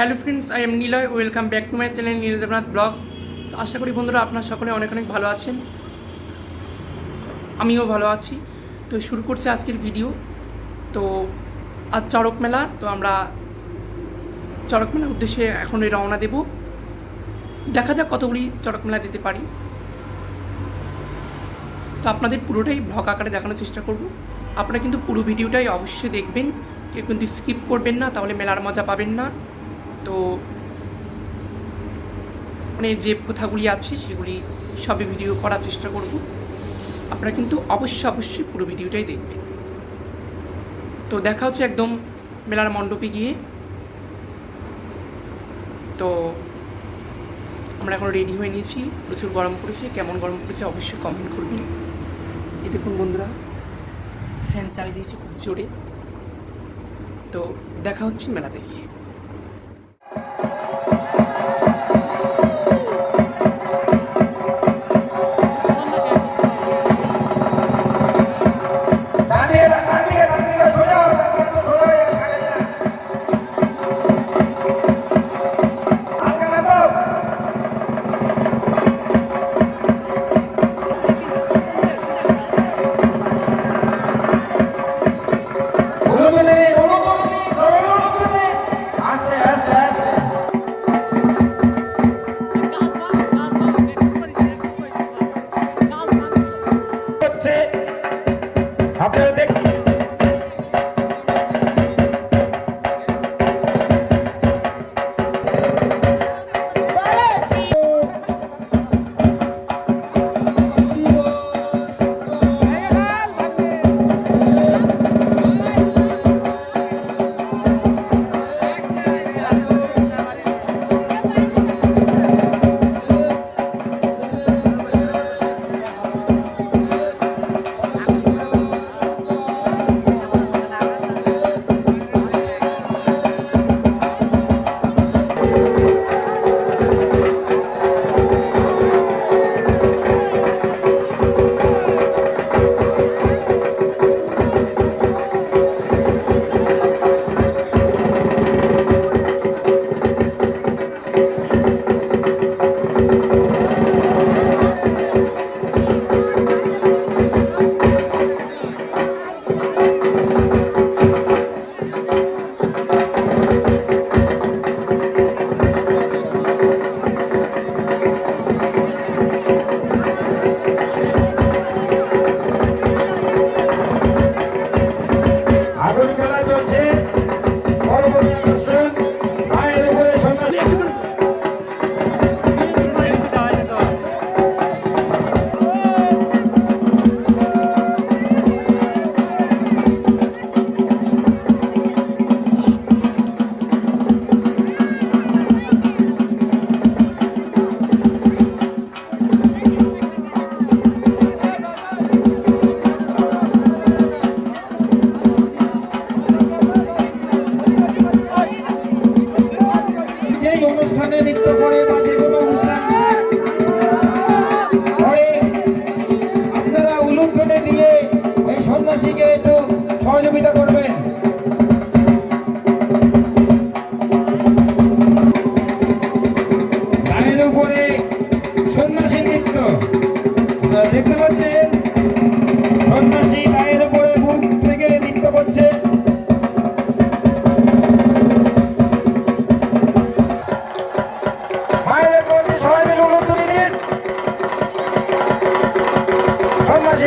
Hello friends I am Niloy welcome back to my channel Neel Debnath vlog তো আশা করি বন্ধুরা আপনার সকলে অনেক অনেক ভালো আছেন। আমিও ভালো আছি। তো শুরু করছে আজকের ভিডিও তো আজ চড়ক মেলা, তো আমরা চড়ক মেলার উদ্দেশ্যে এখন রওনা দেব। দেখা যাক কতগুলি চড়ক মেলা দিতে পারি। তো আপনাদের পুরোটাই ব্লগ আকারে দেখানোর চেষ্টা করব। আপনারা কিন্তু পুরো ভিডিওটাই অবশ্যই দেখবেন। কেউ কিন্তু স্কিপ করবেন না, তাহলে মেলার মজা পাবেন না। তো মানে যে কথাগুলি আছে, সেগুলি সবই ভিডিও করার চেষ্টা করব। আপনারা কিন্তু অবশ্যই অবশ্যই পুরো ভিডিওটাই দেখবেন। তো দেখা হচ্ছে একদম মেলার মণ্ডপে গিয়ে। তো আমরা এখন রেডি হয়ে নিয়েছি। প্রচুর গরম পড়েছে। কেমন গরম পড়েছে অবশ্যই কমেন্ট করবেন। এই দেখুন বন্ধুরা ফ্যান চালিয়ে দিয়েছে খুব জোরে। তো দেখা হচ্ছে মেলাতে গিয়ে।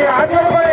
예, 안 들어가요.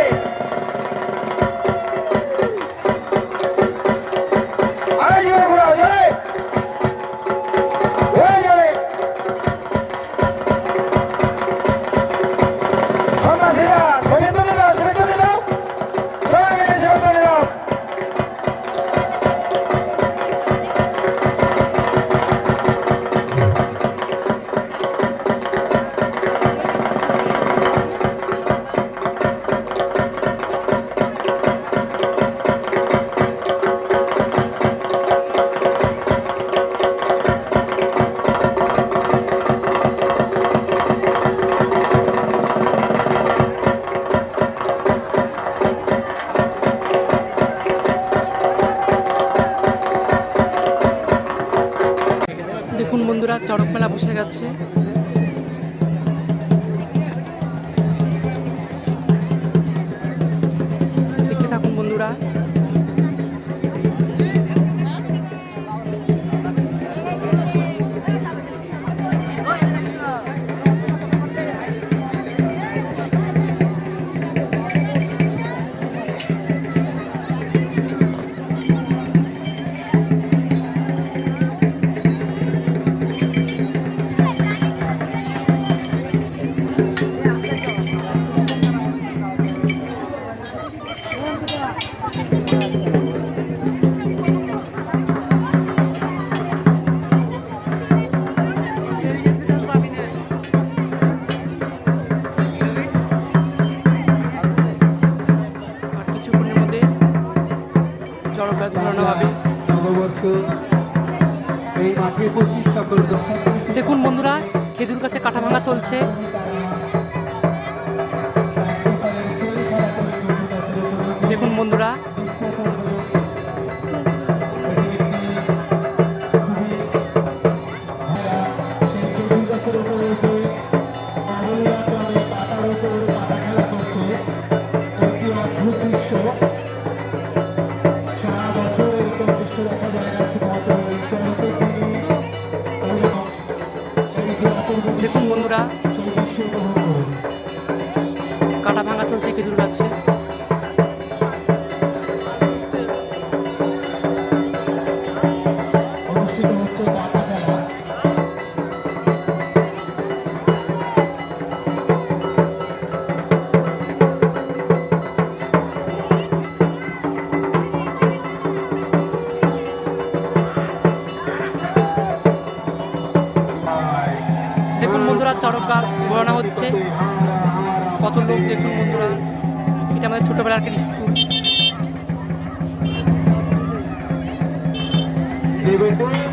দেখুন বন্ধুরা খেজুর গাছে কাঁটা ভাঙা চলছে। দেখুন বন্ধুরা দেখুন বর্ণনা হচ্ছে। কত লোক দেখুন বন্ধুরা। এটা আমাদের ছোটবেলার একটা স্কুল Thank মহাদেব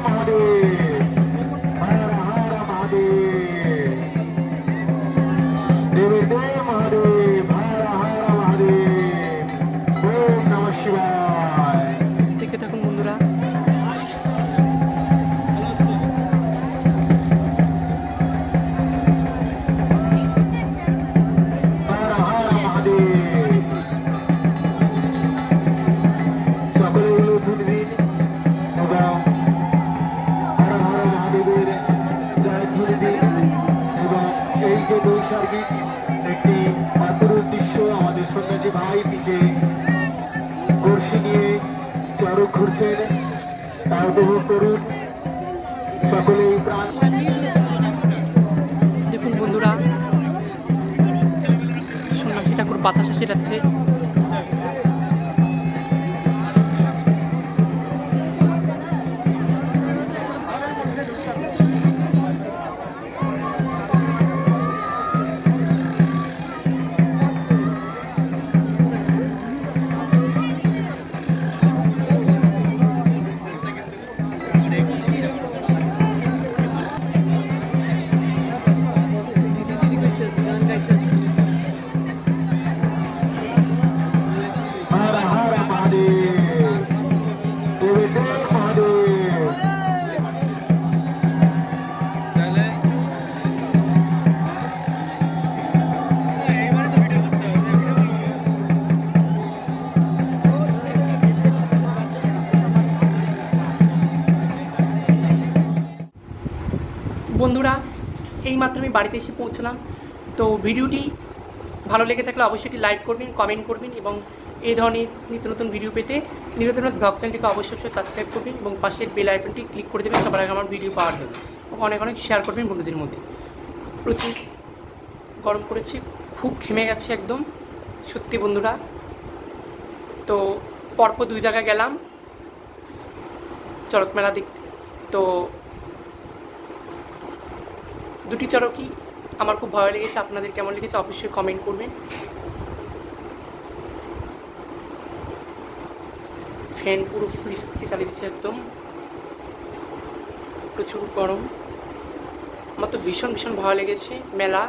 চড়ক ঘুরছেন তা উপভোগ করুন সকলেই প্রাণ দেখুন বন্ধুরা সন্ন্যাসী ঠাকুর বাতাসা সেটাচ্ছে এই মাত্র আমি বাড়িতে এসে পৌঁছলাম। তো ভিডিওটি ভালো লেগে থাকলে অবশ্যই একটি লাইক করবেন কমেন্ট করবেন এবং এই ধরনের নিত্য নতুন ভিডিও পেতে নিরতন ব্লগ চ্যানেলটিকে অবশ্যই অবশ্যই সাবস্ক্রাইব করবেন এবং পাশের বেল আইকনটি ক্লিক করে দেবেন, সবার আগে আমার ভিডিও পাওয়ার জন্য। এবং অনেক অনেক শেয়ার করবেন বন্ধুদের মধ্যে। প্রচুর গরম পড়েছে, খুব ঘেমে গেছে একদম, সত্যি বন্ধুরা। তো পরপর দুই জায়গায় গেলাম চড়ক মেলা দেখতে। তো দুটি চড়কই আমার খুব ভয় লেগেছে। আপনাদের কেমন লেগেছে অবশ্যই কমেন্ট করবেন। ফ্যান পুরো ফুল চালিয়ে দিচ্ছে একদম। প্রচুর গরম। আমার তো ভীষণ ভীষণ ভালো লেগেছে মেলা।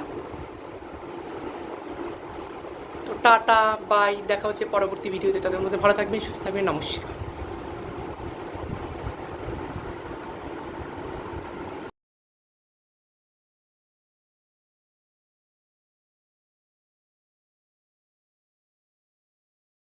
তো টাটা বাই দেখা হচ্ছে পরবর্তী ভিডিওতে তাদের মধ্যে ভালো থাকবেন, সুস্থ থাকবেন, নমস্কার।